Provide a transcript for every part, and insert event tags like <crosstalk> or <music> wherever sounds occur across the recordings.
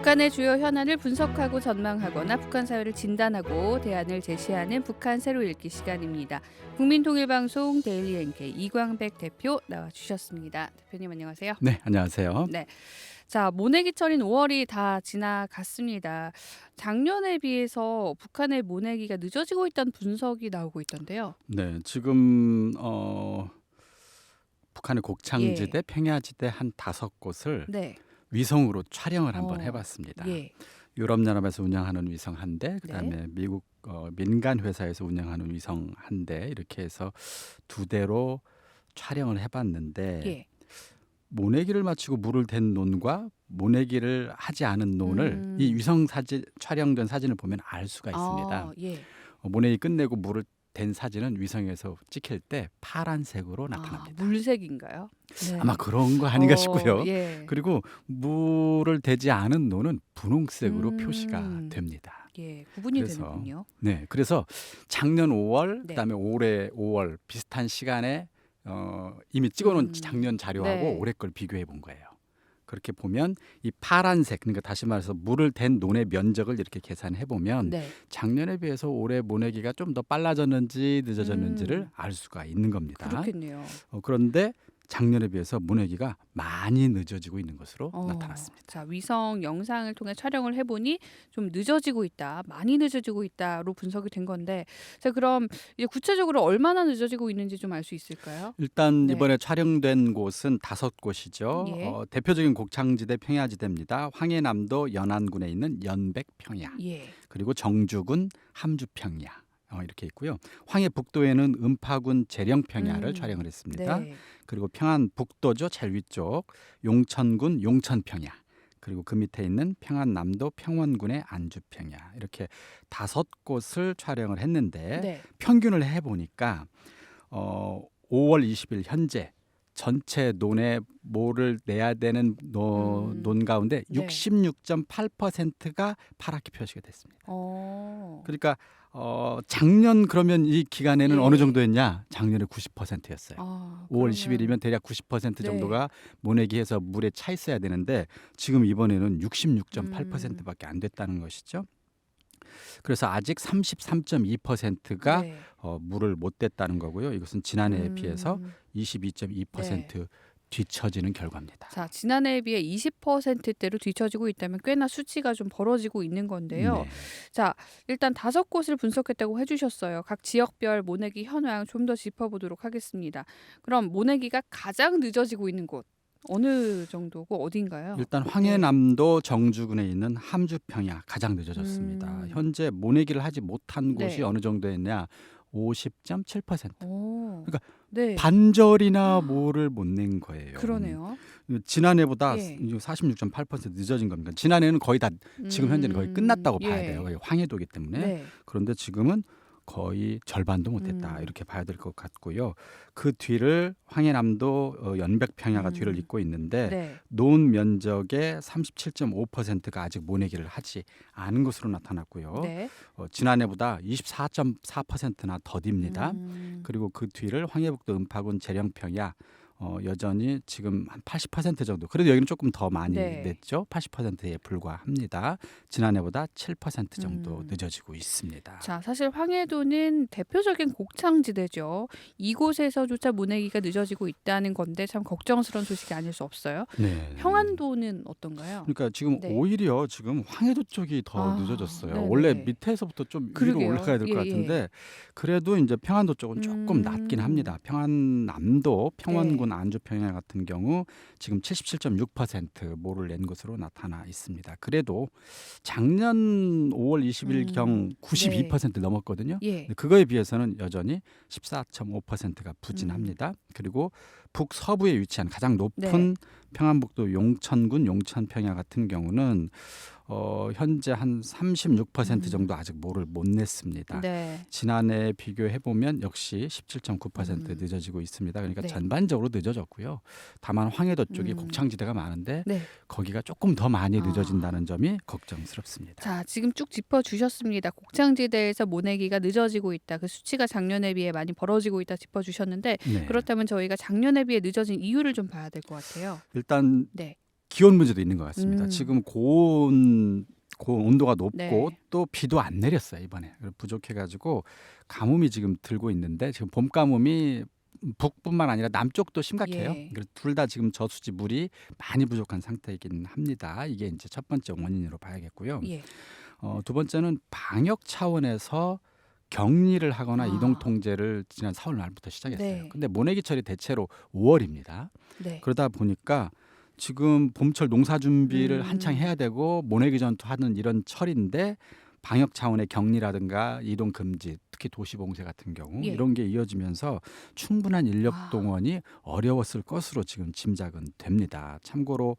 북한의 주요 현안을 분석하고 전망하거나 북한 사회를 진단하고 대안을 제시하는 북한 새로 읽기 시간입니다. 국민통일방송 데일리 NK 이광백 대표 나와주셨습니다. 대표님 안녕하세요. 네, 안녕하세요. 자 모내기철인 5월이 다 지나갔습니다. 작년에 비해서 북한의 모내기가 늦어지고 있다는 분석이 나오고 있던데요. 네, 지금 어 북한의 곡창지대, 예. 평야지대 한 다섯 곳을 네. 위성으로 촬영을 한번 어, 해봤습니다. 예. 유럽 연합에서 운영하는 위성 한 대, 그다음에 네. 미국 어, 민간 회사에서 운영하는 위성 한 대 이렇게 해서 두 대로 촬영을 해봤는데 예. 모내기를 마치고 물을 댄 논과 모내기를 하지 않은 논을 음. 이 위성 사진 촬영된 사진을 보면 알 수가 있습니다. 아, 예. 어, 모내기 끝내고 물을 댄 사진은 위성에서 찍힐 때 파란색으로 나타납니다. 아, 물색인가요? 네. 아마 그런 거 아닌가 어, 싶고요. 예. 그리고 물을 대지 않은 논은 분홍색으로 음. 표시가 됩니다. 예, 구분이 그래서 되는군요. 네, 그래서 작년 5월, 네. 그다음에 올해 5월 비슷한 시간에 어, 이미 찍어놓은 음. 작년 자료하고 네. 올해 걸 비교해 본 거예요. 그렇게 보면 이 파란색, 그러니까 다시 말해서 물을 댄 논의 면적을 이렇게 계산해 보면 네. 작년에 비해서 올해 모내기가 좀 더 빨라졌는지 늦어졌는지를 음. 알 수가 있는 겁니다. 그렇겠네요. 어, 그런데 작년에 비해서 모내기가 많이 늦어지고 있는 것으로 어, 나타났습니다. 자, 위성 영상을 통해 촬영을 해보니 좀 늦어지고 있다, 많이 늦어지고 있다로 분석이 된 건데, 자, 그럼 이제 구체적으로 얼마나 늦어지고 있는지 좀 알 수 있을까요? 일단 네. 이번에 촬영된 곳은 다섯 곳이죠. 예. 어, 대표적인 곡창지대 평야지대입니다. 황해남도 연안군에 있는 연백평야, 예. 그리고 정주군 함주평야 어, 이렇게 있고요. 황해북도에는 음파군 재령평야를 음, 촬영을 했습니다. 네. 그리고 평안 북도죠 제일 위쪽 용천군 용천평야 그리고 그 밑에 있는 평안남도 평원군의 안주평야 이렇게 다섯 곳을 촬영을 했는데 네. 평균을 해 보니까 어 5월 20일 현재 전체 논에 뭐를 내야 되는 노, 음. 논 가운데 네. 66.8%가 파랗게 표시가 됐습니다. 어. 그러니까 어 작년 그러면 이 기간에는 예. 어느 정도였냐? 작년에 90%였어요. 아, 5월 그러면- 10일이면 대략 90% 네. 정도가 모내기해서 물에 차 있어야 되는데 지금 이번에는 66.8%밖에 안 됐다는 것이죠. 그래서 아직 33.2%가 네. 어, 물을 못 댔다는 거고요. 이것은 지난해에 음. 비해서 22.2% 뒤처지는 결과입니다. 자, 지난해에 비해 20%대로 뒤처지고 있다면 꽤나 수치가 좀 벌어지고 있는 건데요. 네. 자, 일단 다섯 곳을 분석했다고 해주셨어요. 각 지역별 모내기 현황 좀 더 짚어보도록 하겠습니다. 그럼 모내기가 가장 늦어지고 있는 곳 어느 정도고 어딘가요? 일단 황해남도 정주군에 있는 함주평야 가장 늦어졌습니다. 음. 현재 모내기를 하지 못한 곳이 네. 어느 정도였냐? 50.7%. 오, 그러니까 네, 반절이나 뭐를 못 낸 거예요. 그러네요. 지난해보다 예. 46.8% 늦어진 겁니다. 지난해는 거의 다 지금 현재는 거의 음, 끝났다고 봐야 예. 돼요. 거의 황해도기 때문에. 네. 그런데 지금은 거의 절반도 못했다 음. 이렇게 봐야 될 것 같고요. 그 뒤를 황해남도 어, 연백평야가 음. 뒤를 잇고 있는데 네. 논 면적의 37.5%가 아직 모내기를 하지 않은 것으로 나타났고요. 네. 어, 지난해보다 24.4%나 더딥니다. 음, 그리고 그 뒤를 황해북도 음파군 재령평야 어, 여전히 지금 한 80% 정도. 그래도 여기는 조금 더 많이 네. 냈죠. 80%에 불과합니다. 지난해보다 7% 정도 음. 늦어지고 있습니다. 자, 사실 황해도는 대표적인 곡창지대죠. 이곳에서조차 모내기가 늦어지고 있다는 건데 참 걱정스러운 소식이 아닐 수 없어요. 네. 평안도는 어떤가요? 그러니까 지금 네. 오히려 지금 황해도 쪽이 더 아, 늦어졌어요. 네네. 원래 밑에서부터 좀 위로 그러게요. 올라가야 될것 예, 예. 같은데 그래도 이제 평안도 쪽은 조금 음. 낮긴 합니다. 평안남도 평원군 네. 안주 평야 같은 경우 지금 77.6% 모를 낸 것으로 나타나 있습니다. 그래도 작년 5월 20일 경 음. 92% 넘었거든요. 예. 그거에 비해서는 여전히 14.5%가 부진합니다. 그리고 북서부에 위치한 가장 높은 네. 평안북도 용천군 용천평야 같은 경우는 어, 현재 한 36% 음. 정도 아직 모를 못 냈습니다. 네. 지난해 비교해 보면 역시 17.9% 음. 늦어지고 있습니다. 그러니까 네. 전반적으로 늦어졌고요. 다만 황해도 쪽이 음. 곡창지대가 많은데 네. 거기가 조금 더 많이 아. 늦어진다는 점이 걱정스럽습니다. 자, 지금 쭉 짚어 주셨습니다. 곡창지대에서 모내기가 늦어지고 있다. 그 수치가 작년에 비해 많이 벌어지고 있다 짚어 주셨는데 네. 그렇다면 저희가 작년에 비해 늦어진 이유를 좀 봐야 될 것 같아요. 일단 네. 기온 문제도 있는 것 같습니다. 음. 지금 고온 고온 온도가 높고 네. 또 비도 안 내렸어요 이번에 부족해가지고 가뭄이 지금 들고 있는데 지금 봄 가뭄이 북뿐만 아니라 남쪽도 심각해요. 예. 둘 다 지금 저수지 물이 많이 부족한 상태이긴 합니다. 이게 이제 첫 번째 원인으로 봐야겠고요. 예. 어, 두 번째는 방역 차원에서 격리를 하거나 아. 이동 통제를 지난 4월 말부터 시작했어요. 네. 근데 모내기 철이 대체로 5월입니다. 네. 그러다 보니까 지금 봄철 농사 준비를 음. 한창 해야 되고 모내기 전투 하는 이런 철인데 방역 차원의 격리라든가 이동 금지, 특히 도시 봉쇄 같은 경우 예. 이런 게 이어지면서 충분한 인력 아. 동원이 어려웠을 것으로 지금 짐작은 됩니다. 참고로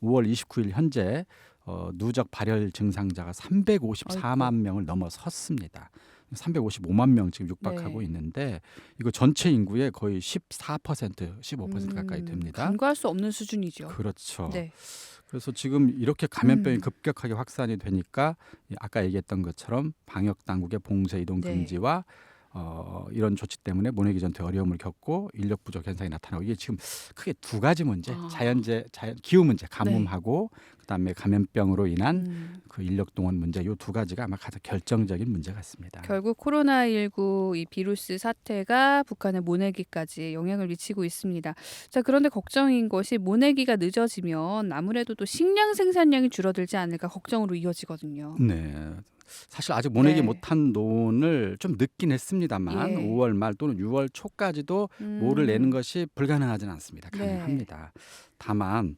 5월 29일 현재 어, 누적 발열 증상자가 354만 아이고. 명을 넘어섰습니다. 355만 명 지금 육박하고 네. 있는데 이거 전체 인구의 거의 14% 15% 가까이 음, 됩니다. 간과할 수 없는 수준이죠. 그렇죠. 네. 그래서 지금 이렇게 감염병이 음. 급격하게 확산이 되니까 이 아까 얘기했던 것처럼 방역 당국의 봉쇄 이동 네. 금지와 어, 이런 조치 때문에 모내기 전투에 어려움을 겪고 인력 부족 현상이 나타나고 이게 지금 크게 두 가지 문제, 아. 네. 자연재, 자연 기후 문제, 가뭄하고 그다음에 감염병으로 인한 음, 그 인력 동원 문제 이 두 가지가 아마 가장 결정적인 문제 같습니다. 결국 코로나 19 이 비루스 사태가 북한의 모내기까지 영향을 미치고 있습니다. 자, 그런데 걱정인 것이 모내기가 늦어지면 아무래도 또 식량 생산량이 줄어들지 않을까 걱정으로 이어지거든요. 네. 사실 아직 모내기 네. 못한 논을 좀 늦긴 했습니다만 예. 5월 말 또는 6월 초까지도 모를 음, 내는 것이 불가능하지는 않습니다. 네. 가능합니다. 다만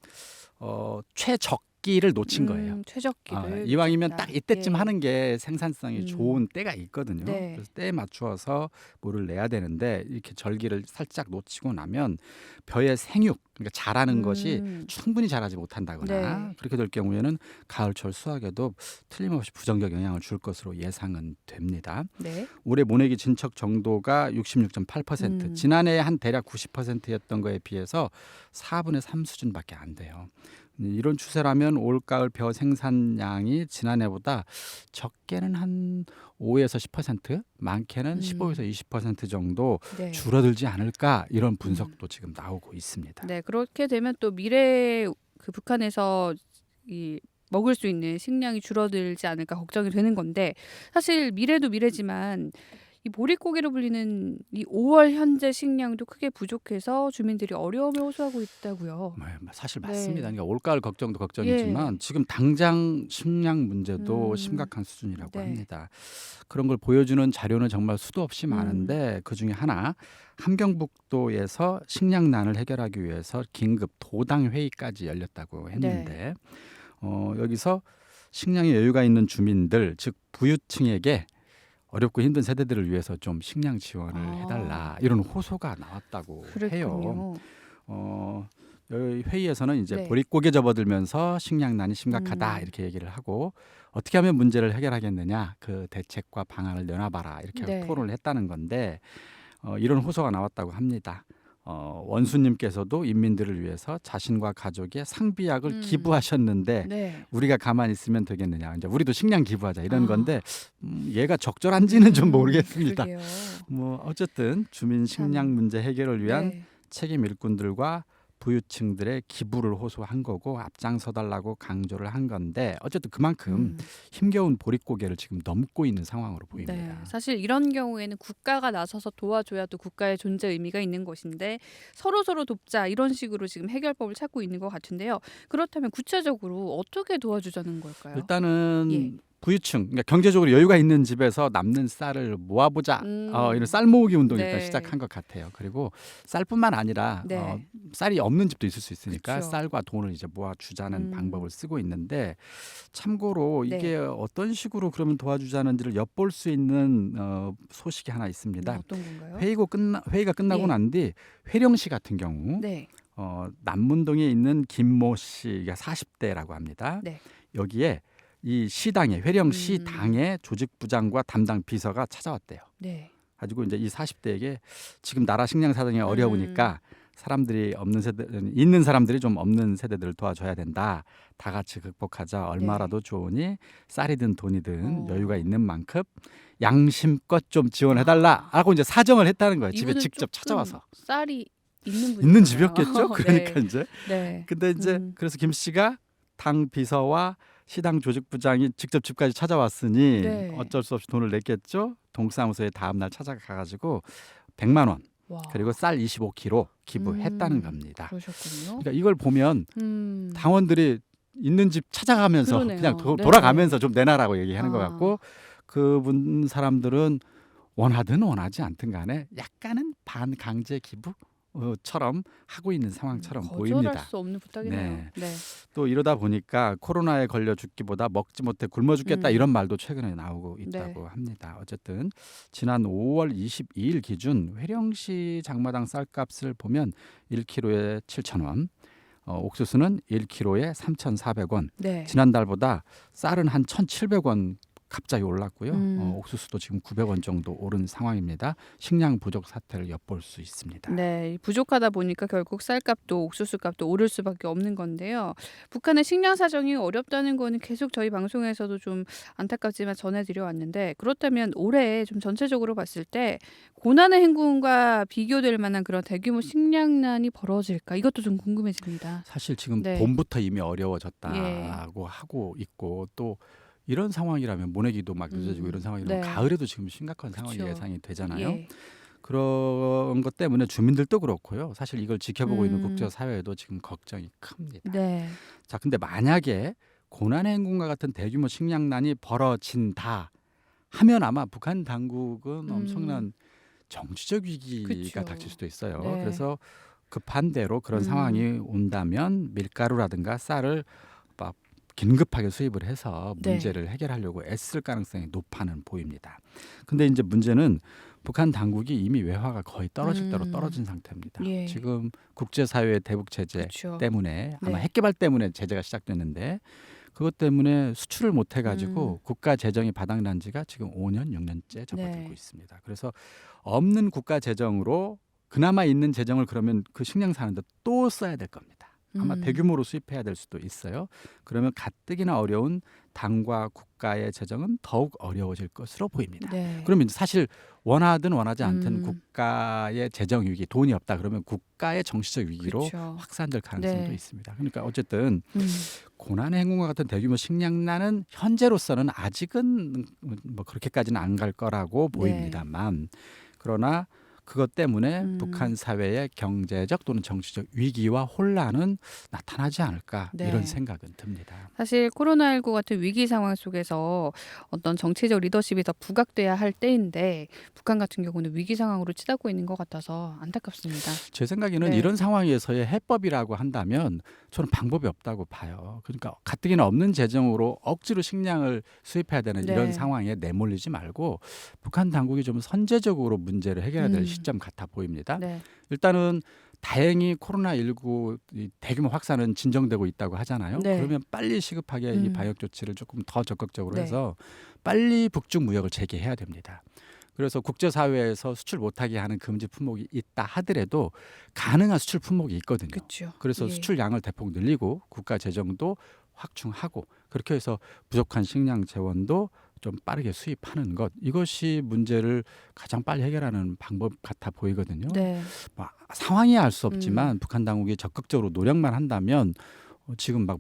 어, 최적 기를 놓친 거예요. 음, 최적기를 아, 이왕이면. 딱 이때쯤 예. 하는 게 생산성이 음. 좋은 때가 있거든요. 네. 그래서 때에 맞추어서 물을 내야 되는데 이렇게 절기를 살짝 놓치고 나면 벼의 생육, 그러니까 자라는 것이 음, 충분히 자라지 못한다거나 네. 그렇게 될 경우에는 가을철 수확에도 틀림없이 부정적 영향을 줄 것으로 예상은 됩니다. 네. 올해 모내기 진척 정도가 66.8%, 음. 지난해 한 대략 90%였던 거에 비해서 4분의 3 수준밖에 안 돼요. 음, 이런 추세라면 올가을 벼 생산량이 지난해보다 적게는 한 5에서 10%, 많게는 음. 15에서 20% 정도 네. 줄어들지 않을까 이런 분석도 지금 나오고 있습니다. 네, 그렇게 되면 또 미래 그 북한에서 이 먹을 수 있는 식량이 줄어들지 않을까 걱정이 되는 건데 사실 미래도 미래지만 이 보릿고개로 불리는 이 5월 현재 식량도 크게 부족해서 주민들이 어려움을 호소하고 있다고요. 네, 사실 네. 맞습니다. 그러니까 올가을 걱정도 걱정이지만 지금 당장 식량 문제도 음. 심각한 수준이라고 네. 합니다. 그런 걸 보여주는 자료는 정말 수도 없이 음. 많은데 그 중에 하나 함경북도에서 식량난을 해결하기 위해서 긴급 도당 회의까지 열렸다고 했는데 네. 어, 여기서 식량에 여유가 있는 주민들 즉 부유층에게 어렵고 힘든 세대들을 위해서 좀 식량 지원을 아. 해달라 이런 호소가 나왔다고 해요. 그랬군요. 어, 여기 회의에서는 이제 네. 보릿고개 접어들면서 식량난이 심각하다 음. 이렇게 얘기를 하고 어떻게 하면 문제를 해결하겠느냐 그 대책과 방안을 내놔봐라 이렇게 네. 토론을 했다는 건데 어, 이런 호소가 나왔다고 합니다. 어, 원수님께서도 인민들을 위해서 자신과 가족의 상비약을 음. 기부하셨는데 네. 우리가 가만히 있으면 되겠느냐 이제 우리도 식량 기부하자 이런 아. 건데 음, 얘가 적절한지는 좀 음, 모르겠습니다. 그러게요. 뭐 어쨌든 주민 식량 참. 문제 해결을 위한 네. 책임 일꾼들과 부유층들의 기부를 호소한 거고 앞장서 달라고 강조를 한 건데 어쨌든 그만큼 음. 힘겨운 보릿고개를 지금 넘고 있는 상황으로 보입니다. 네, 사실 이런 경우에는 국가가 나서서 도와줘야 또 국가의 존재 의미가 있는 것인데 서로 서로 돕자 이런 식으로 지금 해결법을 찾고 있는 것 같은데요. 그렇다면 구체적으로 어떻게 도와주자는 걸까요? 일단은 예. 부유층, 그러니까 경제적으로 여유가 있는 집에서 남는 쌀을 모아보자. 음. 어, 이런 쌀 모으기 운동이 일단 네. 시작한 것 같아요. 그리고 쌀뿐만 아니라 네. 어, 쌀이 없는 집도 있을 수 있으니까 그쵸. 쌀과 돈을 이제 모아주자는 음. 방법을 쓰고 있는데 참고로 네. 이게 어떤 식으로 그러면 도와주자는지를 엿볼 수 있는 어, 소식이 하나 있습니다. 음, 어떤 건가요? 회의고 끝나 회의가 끝나고 예. 난뒤 회령시 같은 경우 네, 어, 남문동에 있는 김모 씨가 40대라고 합니다. 네. 여기에 이 시당에 회령시 음. 당의 조직부장과 담당 비서가 찾아왔대요. 네, 가지고 이제 이 40대에게 지금 나라 식량 사정이 어려우니까 음. 사람들이 없는 세대 있는 사람들이 좀 없는 세대들을 도와줘야 된다. 다 같이 극복하자. 얼마라도 좋으니 쌀이든 돈이든 네. 어. 여유가 있는 만큼 양심껏 좀 지원해달라. 하고 이제 사정을 했다는 거예요. 집에 직접 찾아와서. 쌀이 있는 분 있는 집이었겠죠. <laughs> 그러니까 네. 이제 네. 근데 이제 음. 그래서 김 씨가 당 비서와 시당 조직부장이 직접 집까지 찾아왔으니 네. 어쩔 수 없이 돈을 냈겠죠. 동사무소에 다음 날 찾아가가지고 100만 원 와. 그리고 쌀 25kg 기부했다는 음. 겁니다. 그러셨군요. 그러니까 이걸 보면 음. 당원들이 있는 집 찾아가면서 그러네요. 그냥 도, 네. 돌아가면서 좀 내놔라고 얘기하는 것 아. 같고 그분 사람들은 원하든 원하지 않든 간에 약간은 반강제 기부 처럼 하고 있는 상황처럼 음, 거절할 보입니다. 수 없는 부탁이네요. 네. 네. 또 이러다 보니까 코로나에 걸려 죽기보다 먹지 못해 굶어 죽겠다 음. 이런 말도 최근에 나오고 있다고 네. 합니다. 어쨌든 지난 5월 22일 기준 회령시 장마당 쌀값을 보면 1kg에 7,000원, 어, 옥수수는 1kg에 3,400원. 네. 지난달보다 쌀은 한 1,700원 갑자기 올랐고요. 음. 어, 옥수수도 지금 900원 정도 오른 상황입니다. 식량 부족 사태를 엿볼 수 있습니다. 네, 이 부족하다 보니까 결국 쌀값도 옥수수값도 오를 수밖에 없는 건데요. 북한의 식량 사정이 어렵다는 거는 계속 저희 방송에서도 좀 안타깝지만 전해드려 왔는데 그렇다면 올해 좀 전체적으로 봤을 때 고난의 행군과 비교될 만한 그런 대규모 식량난이 벌어질까 이것도 좀 궁금해집니다. 사실 지금 네. 봄부터 이미 어려워졌다고 하고 있고 또 이런 상황이라면 모내기도 막 늦어지고 음, 이런 상황이라면 네. 가을에도 지금 심각한 상황이 그쵸. 예상이 되잖아요. 예. 그런 것 때문에 주민들도 그렇고요. 사실 이걸 지켜보고 있는 음. 국제 사회도 지금 걱정이 큽니다. 네. 자, 근데 만약에 고난의 행군과 같은 대규모 식량난이 벌어진다 하면 아마 북한 당국은 음. 엄청난 정치적 위기가 그쵸. 닥칠 수도 있어요. 네. 그래서 급한 대로 그런 음. 상황이 온다면 밀가루라든가 쌀을 막 긴급하게 수입을 해서 네. 문제를 해결하려고 애쓸 가능성이 높아는 보입니다. 근데 이제 문제는 북한 당국이 이미 외화가 거의 떨어질 대로 음. 떨어진 상태입니다. 예. 지금 국제사회의 대북 제재 그렇죠. 때문에 아마 네. 핵개발 때문에 제재가 시작됐는데 그것 때문에 수출을 못 해가지고 음. 국가 재정이 바닥난 지가 지금 5년 6년째 접어들고 네. 있습니다. 그래서 없는 국가 재정으로 그나마 있는 재정을 그러면 그 식량 사는데 또 써야 될 겁니다. 아마 음. 대규모로 수입해야 될 수도 있어요. 그러면 가뜩이나 어려운 당과 국가의 재정은 더욱 어려워질 것으로 보입니다. 네. 그러면 사실 원하든 원하지 않든 음. 국가의 재정 위기, 돈이 없다 그러면 국가의 정치적 위기로 그렇죠. 확산될 가능성도 네. 있습니다. 그러니까 어쨌든 음. 고난의 행군과 같은 대규모 식량난은 현재로서는 아직은 뭐 그렇게까지는 안 갈 거라고 보입니다만 그러나 그것 때문에 음. 북한 사회의 경제적 또는 정치적 위기와 혼란은 나타나지 않을까 네. 이런 생각은 듭니다. 사실 코로나19 같은 위기 상황 속에서 어떤 정치적 리더십이 더 부각돼야 할 때인데 북한 같은 경우는 위기 상황으로 치닫고 있는 것 같아서 안타깝습니다. 제 생각에는 네. 이런 상황에서의 해법이라고 한다면 저는 방법이 없다고 봐요. 그러니까 가뜩이나 없는 재정으로 억지로 식량을 수입해야 되는 네. 이런 상황에 내몰리지 말고 북한 당국이 좀 선제적으로 문제를 해결해야 될 음. 시점 같아 보입니다. 네. 일단은 다행히 코로나19 이 대규모 확산은 진정되고 있다고 하잖아요. 네. 그러면 빨리 시급하게 이 음. 방역 조치를 조금 더 적극적으로 네. 해서 빨리 북중 무역을 재개해야 됩니다. 그래서 국제사회에서 수출 못하게 하는 금지 품목이 있다 하더라도 가능한 수출 품목이 있거든요. 그렇죠. 그래서 예. 수출량을 대폭 늘리고 국가 재정도 확충하고 그렇게 해서 부족한 식량 재원도 좀 빠르게 수입하는 것 이것이 문제를 가장 빨리 해결하는 방법 같아 보이거든요. 네. 뭐 상황이 알 수 없지만 북한 당국이 적극적으로 노력만 한다면 어, 지금 막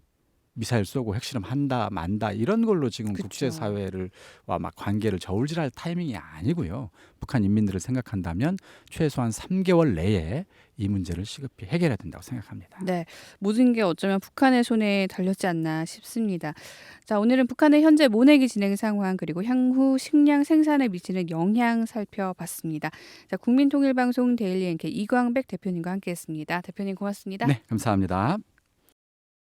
미사일 쏘고 핵실험 한다 만다 이런 걸로 지금 그쵸. 국제 사회를 와 막 관계를 저울질할 타이밍이 아니고요. 북한 인민들을 생각한다면 최소한 3개월 내에 이 문제를 시급히 해결해야 된다고 생각합니다. 네. 모든 게 어쩌면 북한의 손에 달렸지 않나 싶습니다. 자, 오늘은 북한의 현재 모내기 진행 상황 그리고 향후 식량 생산에 미치는 영향 살펴봤습니다. 자, 국민통일방송 데일리 앵커 이광백 대표님과 함께했습니다. 대표님 고맙습니다. 네, 감사합니다.